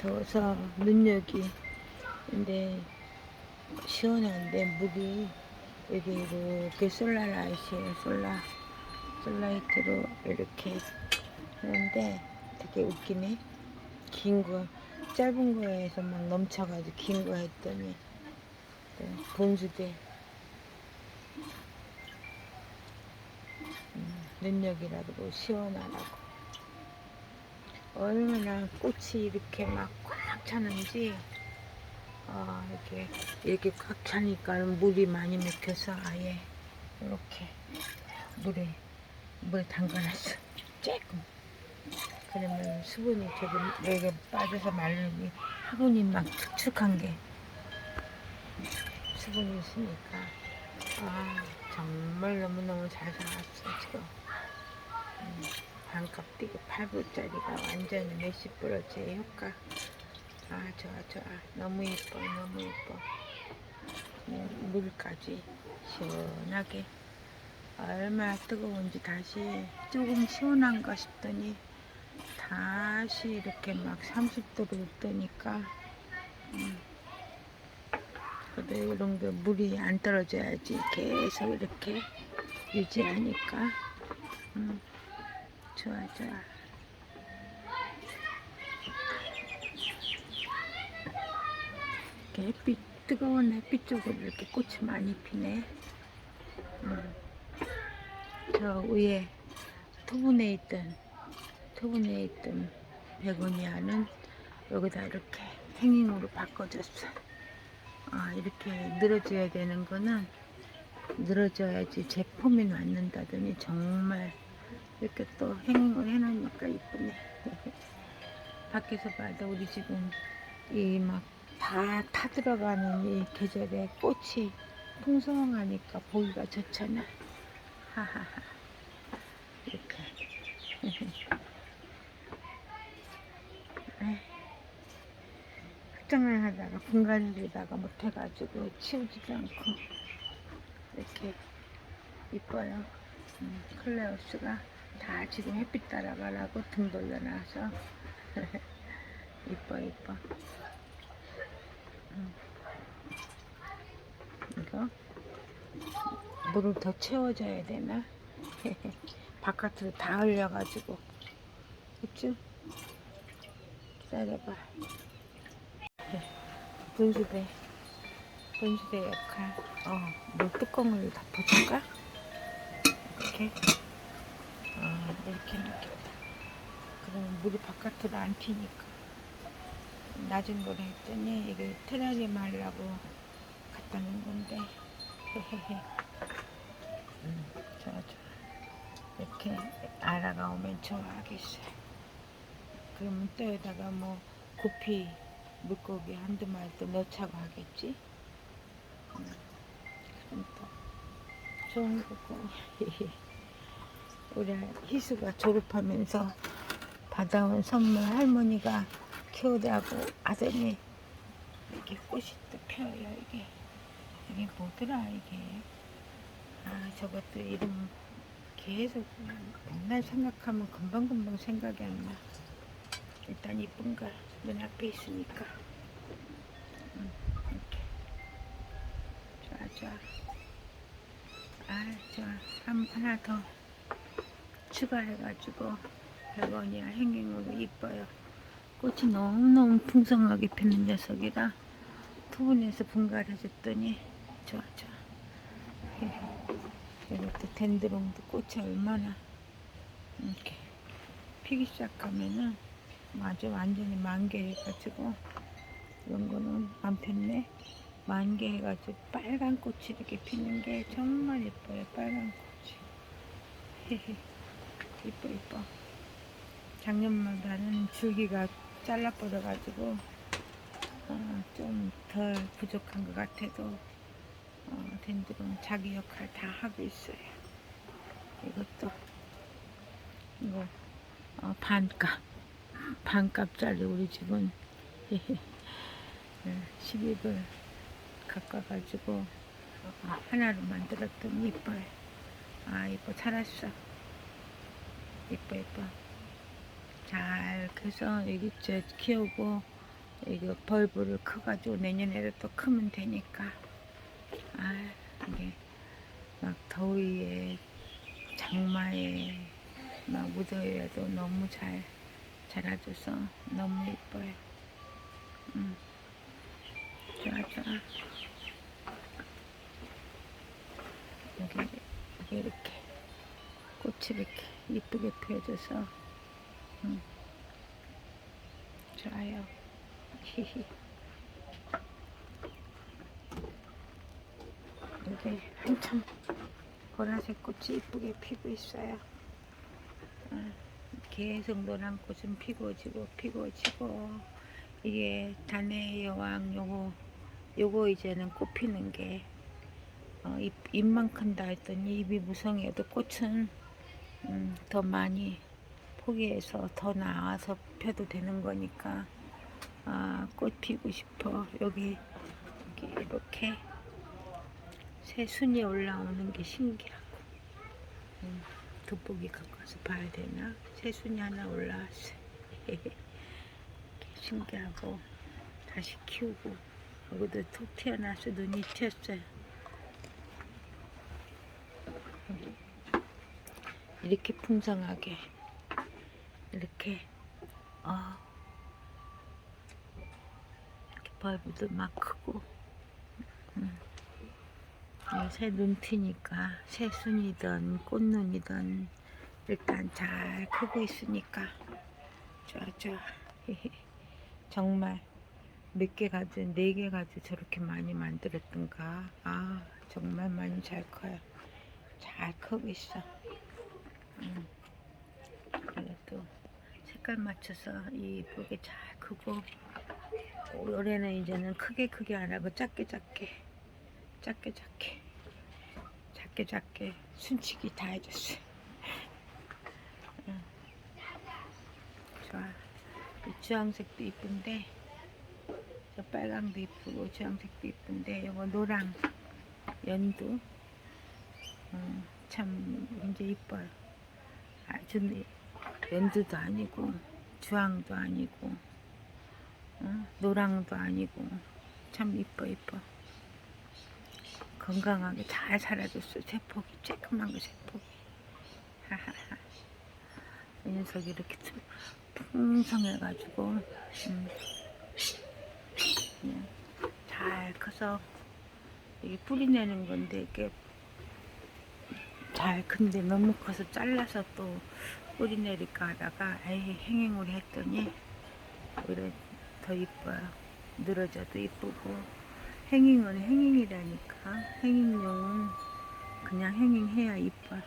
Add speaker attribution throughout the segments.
Speaker 1: 더워서 눈여기. 근데 시원한데 물이 여기 이렇게 솔라 라이트에 솔라 솔라이트로 이렇게 하는데 되게 웃기네. 긴 거 짧은 거에서 막 넘쳐가지고 긴 거 했더니 또 분수대. 음, 눈여기라고 시원하라고 얼마나 꽃이 이렇게 막 꽉 차는지 아 이렇게 이렇게 꽉 차니까 물이 많이 맥혀서 아예 이렇게 물에 물 담가놨어. 조금. 그러면 수분이 조금 여기 빠져서 마르니 화분이 막 축축한 게 수분이 있으니까. 아 정말 너무너무 잘 살았어 지금. 음, 반값 뛰고 8불짜리가 완전히 몇십 불어치 효과 아 좋아 좋아 너무 예뻐 너무 예뻐 음, 물까지 시원하게 얼마나 뜨거운지 다시 조금 시원한가 싶더니 다시 이렇게 막 30도로 뜨니까 음. 그래도 이런 게 물이 안 떨어져야지 계속 이렇게 유지하니까 음. 좋아 좋아 이렇게 햇빛 뜨거운 햇빛 쪽으로 이렇게 꽃이 많이 피네. 음. 저 위에 토분에 있던 토분에 있던 베고니아는 여기다 이렇게 행잉으로 바꿔줬어 아 이렇게 늘어져야 되는 거는 늘어져야지 제품이 낫는다더니 정말 이렇게 또 행잉을 해놓으니까 이쁘네. 밖에서 봐도 우리 지금 이 막 다 타들어가는 이 계절에 꽃이 풍성하니까 보기가 좋잖아. 하하하. 이렇게. 확장을 하다가 분갈이다가 못해가지고 치우지도 않고 이렇게 이뻐요. 음, 클레오스가 다 지금 햇빛 따라가라고 등 돌려놔서 이뻐 이뻐 음. 이거 물을 더 채워줘야 되나? 바깥으로 다 흘려가지고 그쵸? 기다려봐 네. 분수대 분수대 역할 어, 물 뚜껑을 덮어줄까? 이렇게 어, 이렇게 이렇게 그러면 물이 바깥으로 안 튀니까. 낮은 걸 했더니 이게 테라리 말라고 갖다 놓은 건데. 음, 좋아 좋아. 이렇게 알아가 오면 좋아하겠어요. 그러면 또 여기다가 뭐 구피 물고기 한두 마리 또 넣자고 하겠지? 음, 그럼 또 좋은 거고 우리 희수가 졸업하면서 받아온 선물 할머니가 키우라고 하더니 이게 꽃이 또 펴요 이게. 이게 뭐더라 이게. 아 저것도 이름 계속 맨날 생각하면 금방금방 생각이 안 나. 일단 이쁜 거 눈앞에 있으니까. 음, 이렇게. 좋아 좋아. 아 좋아. 한, 하나 더 추가해가지고 백원이야 행행으로 이뻐요. 꽃이 너무너무 풍성하게 피는 녀석이라 투분해서 분갈해줬더니 좋아 좋아. 이것도 덴드롱도 꽃이 얼마나 이렇게 피기 시작하면은 아주 완전히 만개해가지고 이런 거는 안 폈네. 만개해가지고 빨간 꽃이 이렇게 피는 게 정말 예뻐요 빨간 꽃이 이뻐 이뻐 작년마다는 줄기가 잘라 버려가지고 어, 좀덜 부족한 것 같아도 어, 덴드론 자기 역할 다 하고 있어요. 이것도 이거 어, 반값 반값짜리 우리 집은 12불 깎아가지고 어, 하나로 만들었더니 이뻐요. 아 이뻐 살았어. 이뻐 이뻐. 잘 그래서 여기 저 키우고 이거 벌브를 커가지고 내년에도 또 크면 되니까 아 이게 막 더위에 장마에 막 무더위에도 너무 잘 자라줘서 너무 예뻐요. 음. 좋아 좋아. 여기 이렇게 꽃이 이렇게 이쁘게 피어줘서 음. 좋아요. 여기 한참 보라색 꽃이 이쁘게 피고 있어요. 아, 계속 노란 꽃은 피고 지고 피고 지고 이게 단의 여왕 요거 요거 이제는 꽃 피는 게 어, 입, 입만큼 다 했더니 입이 무성해도 꽃은 음, 더 많이 포기해서 더 나아서 펴도 되는 거니까 아, 꽃 피고 싶어. 여기, 여기 이렇게 새 순이 올라오는 게 신기하고. 음, 돋보기 갖고서 봐야 되나? 새 순이 하나 올라왔어요 신기하고 다시 키우고. 여기도 툭 튀어나와서 눈이 튀었어요 이렇게 풍성하게 이렇게 어 이렇게 벌브도 막 크고 음. 새 눈트니까 새순이든 꽃눈이든 일단 잘 크고 있으니까 좋아 좋아 정말 몇 개 가지고 네개 가지고 저렇게 많이 만들었던가. 아 정말 많이 잘 커요. 잘 크고 있어 음. 그래도 색깔 맞춰서 이쁘게 잘 크고 올해는 이제는 크게 크게 안 하고 작게 작게 작게 작게 작게 작게 순치기 다 해줬어요. 응. 좋아. 이 주황색도 이쁜데 저 빨강도 이쁘고 주황색도 이쁜데 이거 노랑 연두. 음, 참 이제 이뻐요. 아주 네- 연두도 아니고 주황도 아니고 어? 노랑도 아니고 참 이뻐 이뻐. 건강하게 잘 살아줬어 세폭이 쬐끄만 거 세폭이 하하하. 이 녀석이 이렇게 풍성해가지고 음, 잘 커서 이게 뿌리 내는 건데 이게 잘 큰데 너무 커서 잘라서 또 뿌리 내릴까 하다가 에이 행행을 했더니 오히려 더 이뻐요. 늘어져도 이쁘고. 행잉은 행잉이라니까. 행잉용은 그냥 행잉해야 이뻐요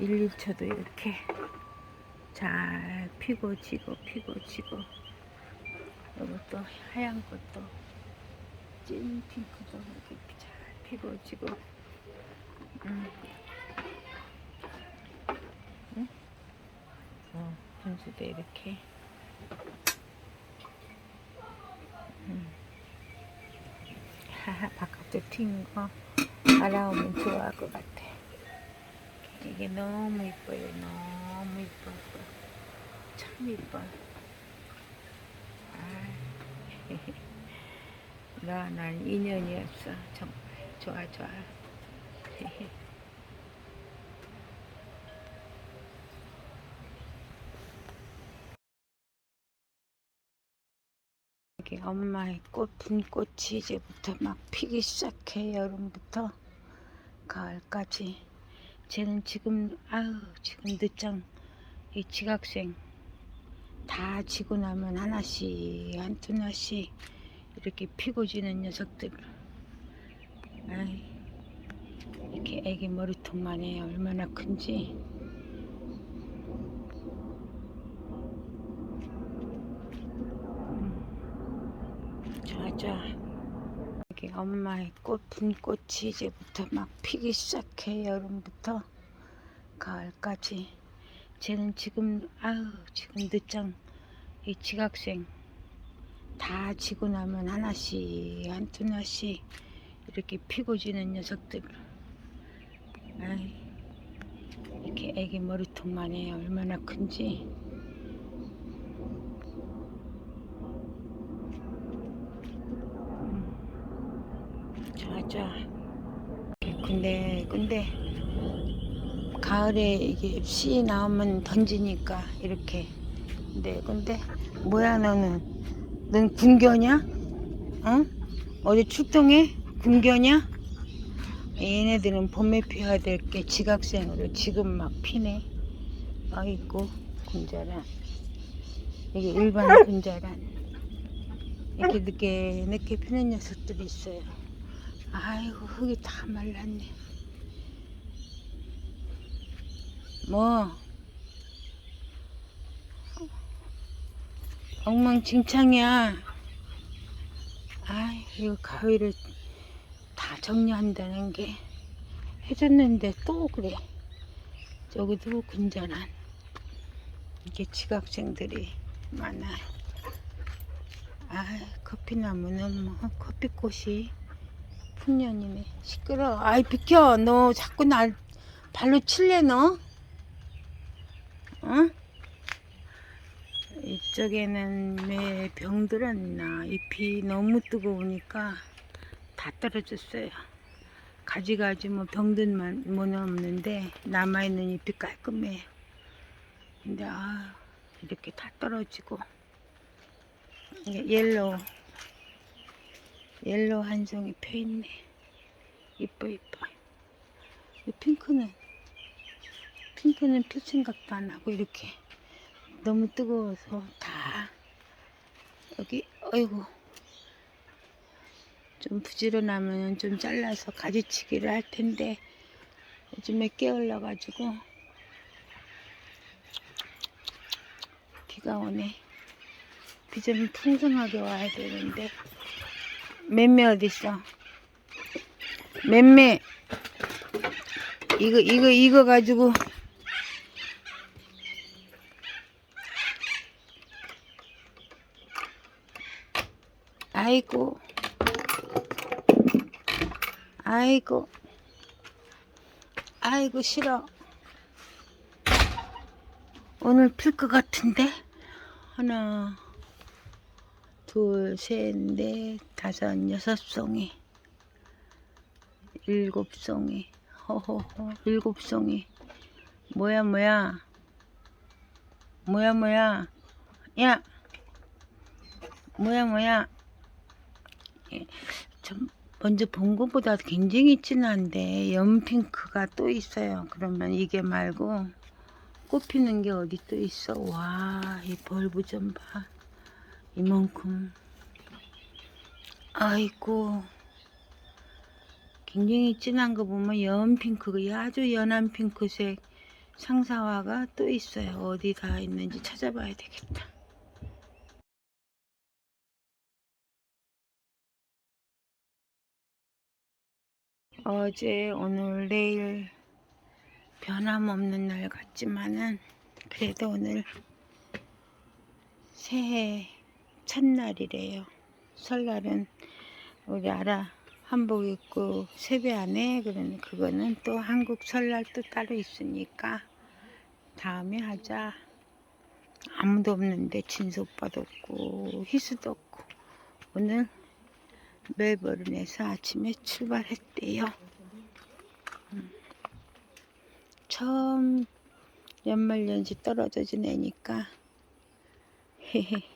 Speaker 1: 1, 2초도 이렇게 잘 피고 지고 피고 지고. 이것도 하얀 것도 찐 핑크도 이렇게 잘 피고 지고. 음. 어, 분수도 이렇게. 음. 바깥에 튄거 알아오면 좋아할 것 같아. 이게 너무 이뻐요 너무 이뻐. 참 이뻐. 아, 나난 인연이었어. 정말 좋아 좋아 여기 엄마의 꽃, 빈꽃이 이제부터 막 피기 시작해 여름부터. 가을까지. 쟤는 지금 아유 지금 늦장. 이 지각생. 다 지고 나면 하나씩 한두 나씩 이렇게 피고 지는 녀석들. 아이 이렇게 애기 머리통만 해 얼마나 큰지 좋아 여기 엄마의 꽃, 빈꽃이 이제부터 막 피기 시작해 여름부터. 가을까지. 쟤는 지금 아유 지금 늦장. 이 지각생. 다 지고 나면 하나씩 한두 나씩 이렇게 피고 지는 녀석들. 아이 이렇게 애기 머리통만 해. 얼마나 큰지 맞아. 근데 근데 가을에 이게 씨 나오면 던지니까 이렇게. 근데 근데 뭐야 너는? 넌 군견이야? 응? 어디 출동해? 군견이야? 얘네들은 봄에 피워야 될 게 지각생으로 지금 막 피네. 아이고 군자란. 이게 일반 군자란. 이렇게 늦게 늦게 피는 녀석들이 있어요. 아이고 흙이 다 말랐네. 뭐 엉망진창이야. 아이 이거 가위를 다 정리한다는 게 해줬는데 또 그래. 저기도 군전한 이게 지각생들이 많아. 아 커피나무는 뭐 커피꽃이 풍년이네. 시끄러. 아이 비켜. 너 자꾸 날 발로 칠래 너? 어? 이쪽에는 왜 병들었나 잎이 너무 뜨거우니까 다 떨어졌어요. 가지가지 뭐 병든 뭐는 없는데 남아있는 잎이 깔끔해. 근데 아 이렇게 다 떨어지고 이게 옐로우 옐로우 한 송이 펴있네. 이뻐 이뻐. 이 핑크는 핑크는 필 생각도 안 하고 이렇게 너무 뜨거워서 다 여기 어이구 좀 부지런하면 좀 잘라서 가지치기를 할 텐데 요즘에 깨올라 가지고 비가 오네 비 좀 풍성하게 와야 되는데 맴매 어딨어? 맴매. 이거 이거 이거 가지고. 아이고. 아이고. 아이고 싫어. 오늘 필 것 같은데? 하나 둘 셋 넷 다섯 여섯 송이. 일곱 송이. 허허허. 일곱 송이. 뭐야 뭐야? 뭐야 뭐야? 야! 뭐야 뭐야? 예, 좀 먼저 본 것보다 굉장히 진한데 연핑크가 또 있어요. 그러면 이게 말고 꽃피는 게 어디 또 있어? 와 이 벌브 좀봐 이만큼. 아이고. 굉장히 진한 거 보면 연핑크 아주 연한 핑크색 상사화가 또 있어요. 어디 다 있는지 찾아봐야 되겠다. 어제 오늘 내일 변함없는 날 같지만은 그래도 오늘 새해 첫날이래요. 설날은 우리 아라 한복 입고 세배 안에 그러는 그거는 또 한국 설날 또 따로 있으니까 다음에 하자. 아무도 없는데 진수 오빠도 없고 희수도 없고. 오늘 멜버른에서 아침에 출발했대요. 음. 처음 연말연시 떨어져 지내니까 헤헤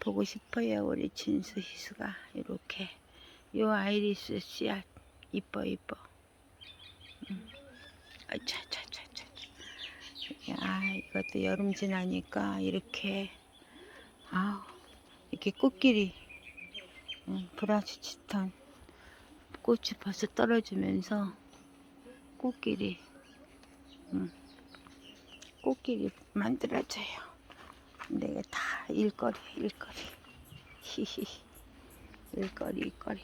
Speaker 1: 보고 싶어요 우리 진수 희수가. 이렇게. 요 아이리스 씨앗 이뻐 이뻐. 음. 아차차차차 야 이것도 여름 지나니까 이렇게. 아우 이렇게 꽃길이 음, 브라시치탄 꽃이 벌써 떨어지면서 꽃길이 음, 꽃길이 만들어져요 내가 다 일거리 일거리. 히히 일거리 일거리.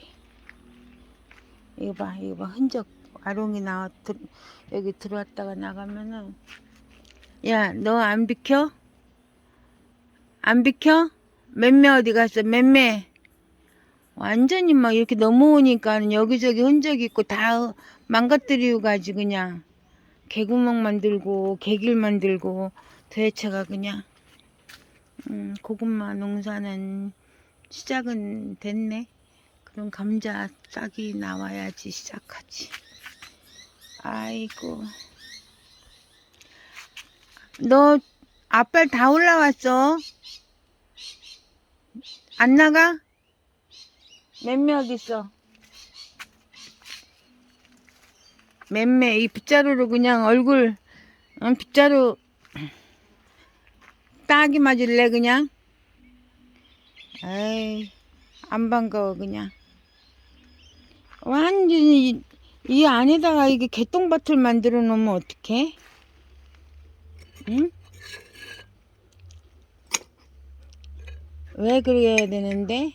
Speaker 1: 이거 봐 이거 봐. 흔적 아롱이 나와 들, 여기 들어왔다가 나가면은. 야 너 안 비켜? 안 비켜? 맴매 어디 갔어? 맴매. 완전히 막 이렇게 넘어오니까 여기저기 흔적 있고 다 망가뜨리고 가지 그냥. 개구멍 만들고 개길 만들고 도대체가 그냥 음, 고구마 농사는 시작은 됐네. 그럼 감자 싹이 나와야지 시작하지. 아이고. 너 앞발 다 올라왔어? 안 나가? 맴매 어디 있어? 맴매 이 빗자루로 그냥 얼굴 어, 빗자루 딱이 맞을래 그냥? 에이 안 반가워 그냥 완전히 이, 이 안에다가 이게 개똥밭을 만들어 놓으면 어떡해? 응? 왜 그래야 되는데?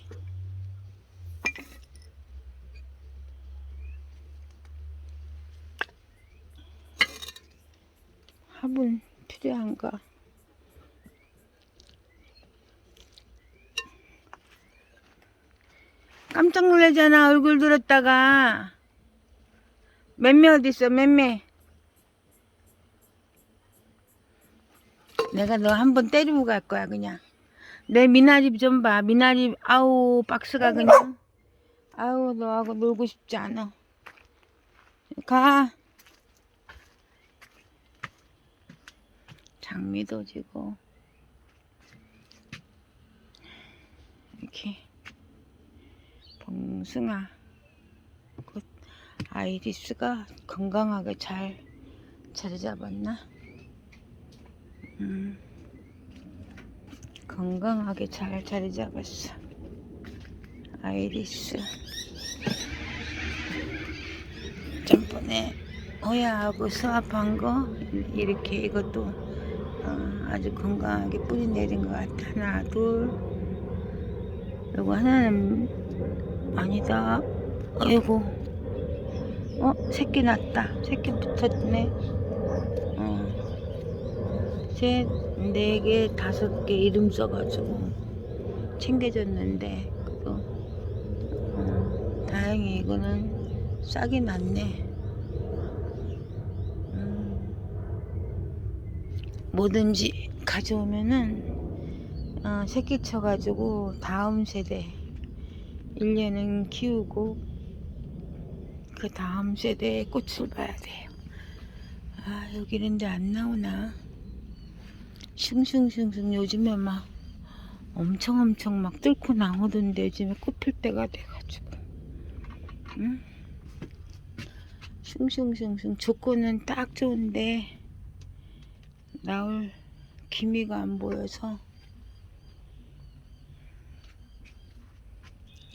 Speaker 1: 화분 필요한가? 깜짝 놀라잖아 얼굴 들었다가. 맴매 어딨어 맴매 내가 너 한 번 때리고 갈 거야 그냥. 내 미나리 좀 봐. 미나리 아우 박스가 그냥. 아우 너하고 놀고 싶지 않아. 가. 장미도 지고. 이렇게 봉숭아 꽃 아이리스가 건강하게 잘 자리 잡았나? 음, 건강하게 잘 자리 잡았어. 아이리스. 전번에 호야하고 수압한 거 이렇게 이것도 어, 아주 건강하게 뿌리 내린 것 같아. 하나, 둘. 요거 하나는 아니다. 아이고. 어, 새끼 났다. 새끼 붙었네. 어. 셋, 네 개, 다섯 개 이름 써가지고 챙겨줬는데, 그거. 어, 다행히 이거는 싹이 났네. 음. 뭐든지 가져오면은, 어, 새끼 쳐가지고 다음 세대 1년은 키우고 그 다음 세대의 꽃을 봐야 돼요. 아 여기 이런데 안 나오나? 슝슝슝슝 요즘에 막 엄청 엄청 막 뚫고 나오던데 요즘에 꽃필 때가 돼가지고 응? 슝슝슝슝 조건은 딱 좋은데 나올 기미가 안 보여서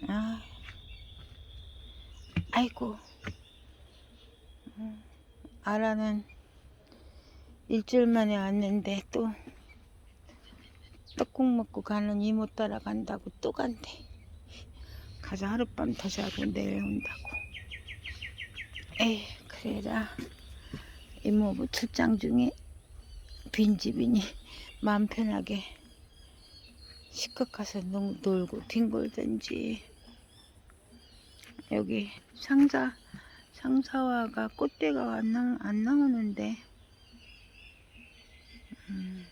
Speaker 1: 아. 아이고. 음, 아라는 일주일 만에 왔는데 또 떡국 먹고 가는 이모 따라간다고 또 간대. 가서 하룻밤 더 자고 내일 온다고. 에이 그래라. 이모부 출장 중에 빈집이니 마음 편하게 놀- 놀고 뒹굴든지. 여기 상자 상사화가 꽃대가 안, 나, 안 나오는데. 음.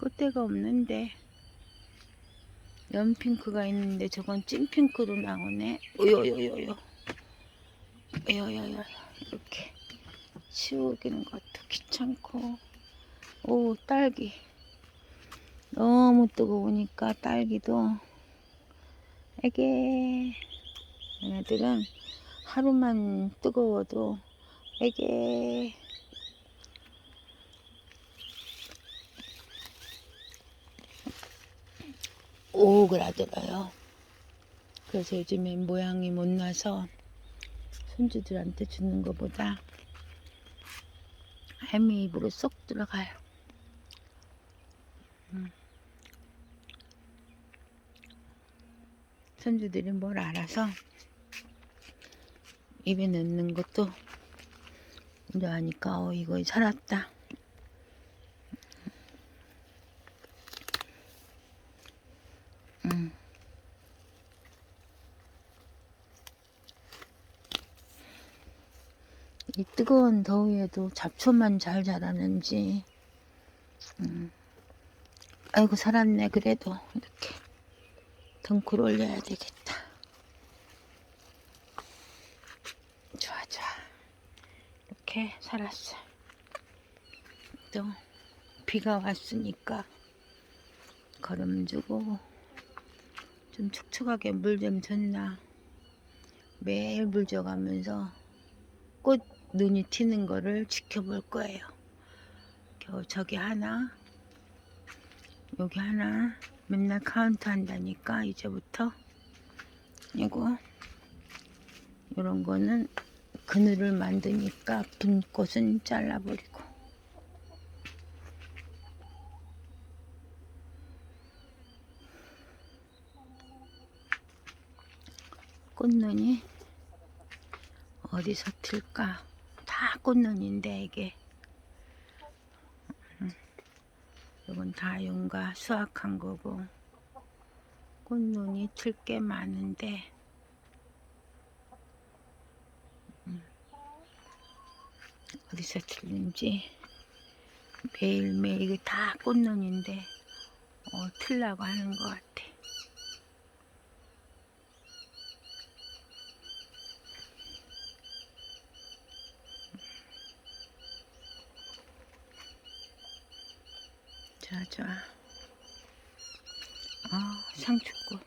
Speaker 1: 꽃대가 없는데. 연핑크가 있는데 저건 찐핑크로 나오네. 오요요요요 요요요 이렇게 치우기는 것도 귀찮고 오 딸기. 너무 뜨거우니까 딸기도. 에게. 얘네들은 하루만 뜨거워도 에게. 오그라들어요. 그래서 요즘에 모양이 못 나서 손주들한테 주는 것보다 할미 입으로 쏙 들어가요 손주들이 뭘 알아서 입에 넣는 것도 이제 하니까 어 이거 살았다 음. 이 뜨거운 더위에도 잡초만 잘 자라는지 음. 아이고 살았네 그래도 이렇게 덩굴 올려야 되겠다. 좋아, 좋아. 이렇게 살았어. 또 비가 왔으니까 거름 주고 좀 촉촉하게 물 좀 줬나. 매일 물 줘가면서 꽃 눈이 튀는 거를 지켜볼 거예요. 겨 저기 하나, 여기 하나 맨날 카운트 한다니까 이제부터. 이거 이런 거는 그늘을 만드니까 빈 꽃은 잘라버리고. 꽃눈이 어디서 틀까? 다 꽃눈인데 이게 음, 이건 다 용가 수확한 거고 꽃눈이 틀 게 많은데 음, 어디서 틀는지 매일매일 이게 다 꽃눈인데 어, 틀라고 하는 것 같아. 좋아 좋아. 아 상추꽃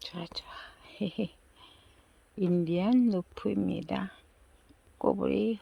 Speaker 1: 좋아 좋아 인디